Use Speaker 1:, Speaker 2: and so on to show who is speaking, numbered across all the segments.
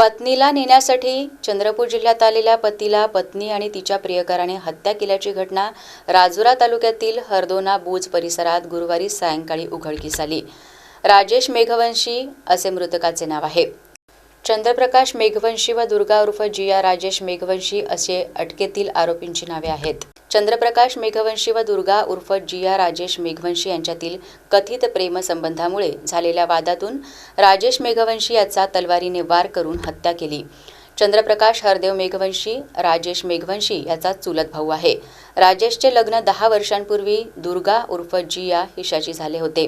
Speaker 1: पत्नीला नेण्यासाठी चंद्रपूर जिल्ह्यात आलेल्या पतीला पत्नी आणि तिच्या प्रियकराने हत्या केल्याची घटना राजुरा तालुक्यातील हरदोना बुज परिसरात गुरुवारी सायंकाळी उघडकीस आली. राजेश मेघवंशी असे मृतकाचे नाव आहे. चंद्रप्रकाश मेघवंशी व दुर्गा उर्फ जिया राजेश मेघवंशी असे अटकेतील आरोपींची नावे आहेत. चंद्रप्रकाश मेघवंशी व दुर्गा उर्फ जिया राजेश मेघवंशी यांच्यातील कथित प्रेमसंबंधामुळे झालेल्या वादातून राजेश मेघवंशी याचा तलवारीने वार करून हत्या केली. चंद्रप्रकाश हरदेव मेघवंशी राजेश मेघवंशी याचा चुलत भाऊ आहे. राजेशचे लग्न दहा वर्षांपूर्वी दुर्गा उर्फ जिया हिशाशी झाले होते.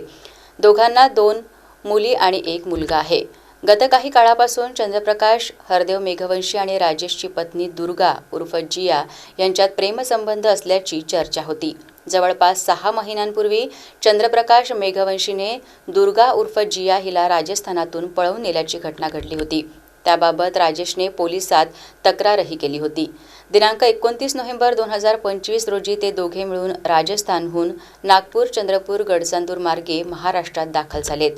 Speaker 1: दोघांना दोन मुली आणि एक मुलगा आहे. गत काही काळापासून चंद्रप्रकाश हरदेव मेघवंशी आणि राजेशची पत्नी दुर्गा उर्फ जिया यांच्यात प्रेमसंबंध असल्याची चर्चा होती. जवळपास सहा महिन्यांपूर्वी चंद्रप्रकाश मेघवंशीने दुर्गा उर्फ जिया हिला राजस्थानातून पळवून नेल्याची घटना घडली होती. त्याबाबत राजेशने पोलिसात तक्रारही केली होती. दिनांक एकोणतीस नोव्हेंबर दोन हजार पंचवीस रोजी ते दोघे मिळून राजस्थानहून नागपूर चंद्रपूर गडचांदूर मार्गे महाराष्ट्रात दाखल झालेत.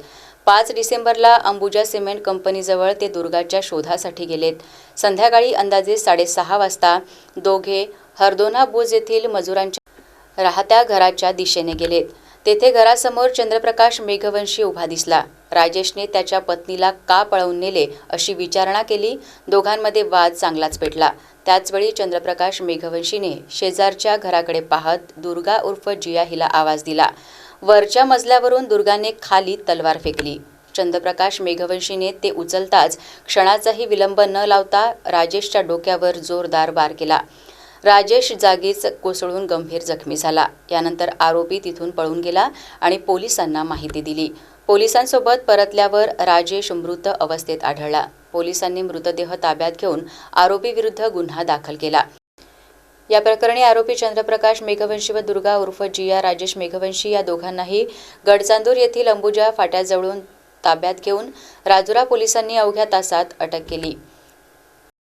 Speaker 1: पाच डिसेंबरला अंबुजा सिमेंट कंपनीजवळ ते दुर्गाच्या शोधासाठी गेलेत. संध्याकाळी अंदाजे साडेसहा वाजता दोघे हरदोना बुज येथील मजुरांच्या राहत्या घराच्या दिशेने गेलेत. तेथे घरासमोर चंद्रप्रकाश मेघवंशी उभा दिसला. राजेशने त्याच्या पत्नीला का पळवून नेले अशी विचारणा केली दोघांमध्ये वाद चांगलाच पेटला. त्याचवेळी चंद्रप्रकाश मेघवंशीने शेजारच्या घराकडे पाहत दुर्गा उर्फ जिया हिला आवाज दिला. वरच्या मजल्यावरून दुर्गाने खाली तलवार फेकली. चंद्रप्रकाश मेघवंशीने ते उचलताच क्षणाचाही विलंब न लावता राजेशच्या डोक्यावर जोरदार वार केला. राजेश जागीच कोसळून गंभीर जखमी झाला. यानंतर आरोपी तिथून पळून गेला आणि पोलिसांना माहिती दिली. पोलिसांसोबत परतल्यावर राजेश मृत अवस्थेत आढळला. पोलिसांनी मृतदेह ताब्यात घेऊन आरोपीविरुद्ध गुन्हा दाखल केला. या प्रकरणी आरोपी चंद्रप्रकाश मेघवंशी व दुर्गा उर्फ जिया राजेश मेघवंशी या दोघांनाही गडचांदूर येथील अंबुजा फाट्याजवळून ताब्यात घेऊन राजुरा पोलिसांनी अवघ्या तासात अटक केली.